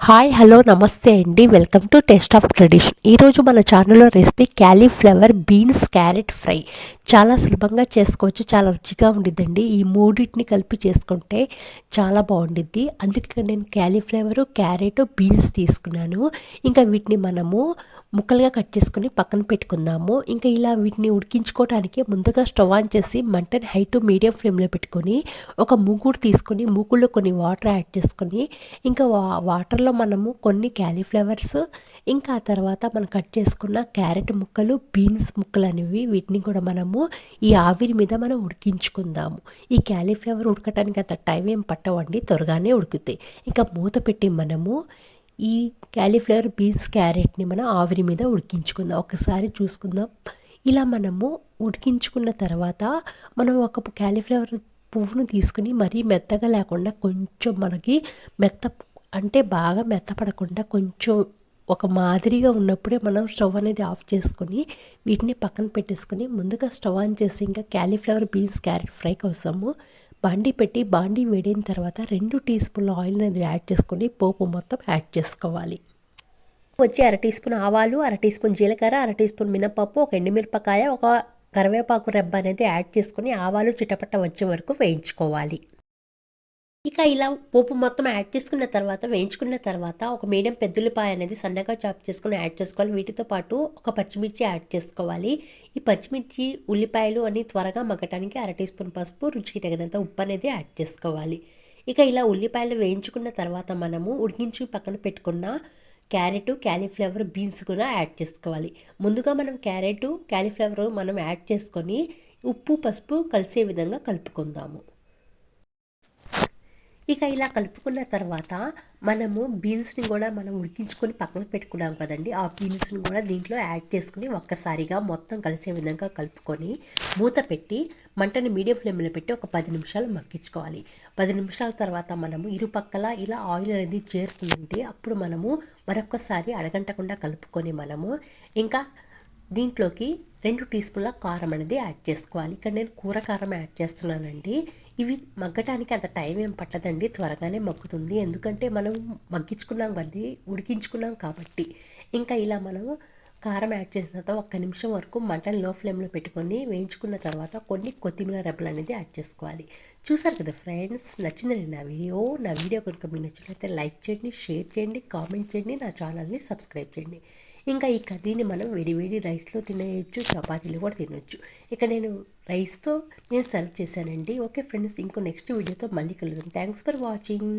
Hi hello నమస్తే అండి. Welcome to taste of tradition. ఈరోజు మన ఛానల్లో recipe cauliflower beans carrot fry. చాలా సులభంగా చేసుకోవచ్చు చాలా రుచిగా ఉండిద్దండి. ఈ మూడింటిని కలిపి చేసుకుంటే చాలా బాగుండిద్ది. అందుకే నేను క్యాలీఫ్లవరు క్యారెట్ బీన్స్ తీసుకున్నాను. ఇంకా వీటిని మనము ముక్కలుగా కట్ చేసుకుని పక్కన పెట్టుకుందాము. ఇంకా ఇలా వీటిని ఉడికించుకోవడానికి ముందుగా స్టవ్ ఆన్ చేసి మంటని హై టు మీడియం ఫ్లేమ్లో పెట్టుకొని ఒక మూగుడు తీసుకొని మూగుల్లో కొన్ని వాటర్ యాడ్ చేసుకొని ఇంకా వా వాటర్లో మనము కొన్ని క్యాలీఫ్లవర్స్ ఇంకా ఆ తర్వాత మనం కట్ చేసుకున్న క్యారెట్ ముక్కలు బీన్స్ ముక్కలు అనేవి వీటిని కూడా మనము ఈ ఆవిరి మీద మనం ఉడికించుకుందాము. ఈ క్యాలీఫ్లవర్ ఉడకటానికి అంత టైం ఏం పట్టవండి త్వరగానే ఉడుకుతాయి ఇంకా మూత పెట్టి మనము ఈ క్యాలీఫ్లవర్ బీన్స్ క్యారెట్ని మనం ఆవిరి మీద ఉడికించుకుందాం. ఒకసారి చూసుకుందాం. ఇలా మనము ఉడికించుకున్న తర్వాత మనం ఒక క్యాలీఫ్లవర్ పువ్వును తీసుకుని మరీ మెత్తగా లేకుండా కొంచెం మనకి మెత్త అంటే బాగా మెత్తపడకుండా కొంచెం ఒక మాదిరిగా ఉన్నప్పుడే మనం స్టవ్ అనేది ఆఫ్ చేసుకొని వీటిని పక్కన పెట్టేసుకొని ముందుగా స్టవ్ ఆన్ చేసి ఇంకా క్యాలీఫ్లవర్ బీన్స్ క్యారెట్ ఫ్రై కోసము బాండి పెట్టి బాండి వేడిన తర్వాత రెండు టీ స్పూన్ల ఆయిల్ అనేది యాడ్ చేసుకొని పోపు మొత్తం యాడ్ చేసుకోవాలి. వచ్చి అర టీ స్పూన్ ఆవాలు అర టీ స్పూన్ జీలకర్ర అర టీ స్పూన్ మినపప్పు ఒక ఎండుమిరపకాయ ఒక కరివేపాకు రెబ్బ అనేది యాడ్ చేసుకొని ఆవాలు చిటపట్ట వచ్చే వరకు వేయించుకోవాలి. ఇక ఇలా పోపు మొత్తం యాడ్ చేసుకున్న తర్వాత వేయించుకున్న తర్వాత ఒక మీడియం పెద్దుల్లిపాయ అనేది సన్నగా చాప్ చేసుకుని యాడ్ చేసుకోవాలి. వీటితో పాటు ఒక పచ్చిమిర్చి యాడ్ చేసుకోవాలి. ఈ పచ్చిమిర్చి ఉల్లిపాయలు అని త్వరగా మగ్గటానికి అర టీ స్పూన్ పసుపు రుచికి తగినంత ఉప్పు అనేది యాడ్ చేసుకోవాలి. ఇక ఇలా ఉల్లిపాయలు వేయించుకున్న తర్వాత మనము ఉడికించి పక్కన పెట్టుకున్న క్యారెట్ క్యాలీఫ్లవర్ బీన్స్ కూడా యాడ్ చేసుకోవాలి. ముందుగా మనం క్యారెట్ క్యాలీఫ్లవర్ మనం యాడ్ చేసుకొని ఉప్పు పసుపు కలిసే విధంగా కలుపుకుందాము. ఇక ఇలా కలుపుకున్న తర్వాత మనము బీన్స్ని కూడా మనం ఉడికించుకొని పక్కన పెట్టుకున్నాం కదండి. ఆ బీన్స్ని కూడా దీంట్లో యాడ్ చేసుకుని ఒక్కసారిగా మొత్తం కలిసే విధంగా కలుపుకొని మూత పెట్టి మంటని మీడియం ఫ్లేమ్లో పెట్టి ఒక పది నిమిషాలు మగ్గించుకోవాలి. పది నిమిషాల తర్వాత మనము ఇరుపక్కల ఇలా ఆయిల్ అనేది చేరుతుంది అప్పుడు మనము మరొకసారి అడగంటకుండా కలుపుకొని మనము ఇంకా దీంట్లోకి రెండు టీ స్పూన్ల కారం అనేది యాడ్ చేసుకోవాలి. ఇక్కడ నేను కూర కారం యాడ్ చేస్తున్నానండి. ఇవి మగ్గటానికి అంత టైం ఏం పట్టదండి. త్వరగానే మగ్గుతుంది. ఎందుకంటే మనం మగ్గించుకున్నాం కదా ఉడికించుకున్నాం కాబట్టి. ఇంకా ఇలా మనం కారం యాడ్ చేసిన తర్వాత ఒక్క నిమిషం వరకు మటన్లో ఫ్లేమ్లో పెట్టుకొని వేయించుకున్న తర్వాత కొన్ని కొత్తిమీర రెబ్బలు అనేది యాడ్ చేసుకోవాలి. చూసారు కదా ఫ్రెండ్స్ నచ్చిందండి నా వీడియో. నా వీడియో కనుక మీకు నచ్చినట్లయితే లైక్ చేయండి షేర్ చేయండి కామెంట్ చేయండి నా ఛానల్ని సబ్స్క్రైబ్ చేయండి. ఇంకా ఈ కర్రీని మనం వేడి రైస్లో తినేయచ్చు చపాతీలు కూడా తినొచ్చు. ఇక నేను రైస్తో నేను సర్వ్ చేశానండి. ఓకే ఫ్రెండ్స్ ఇంకో నెక్స్ట్ వీడియోతో మళ్ళీ కలుద్దాం. Thanks for watching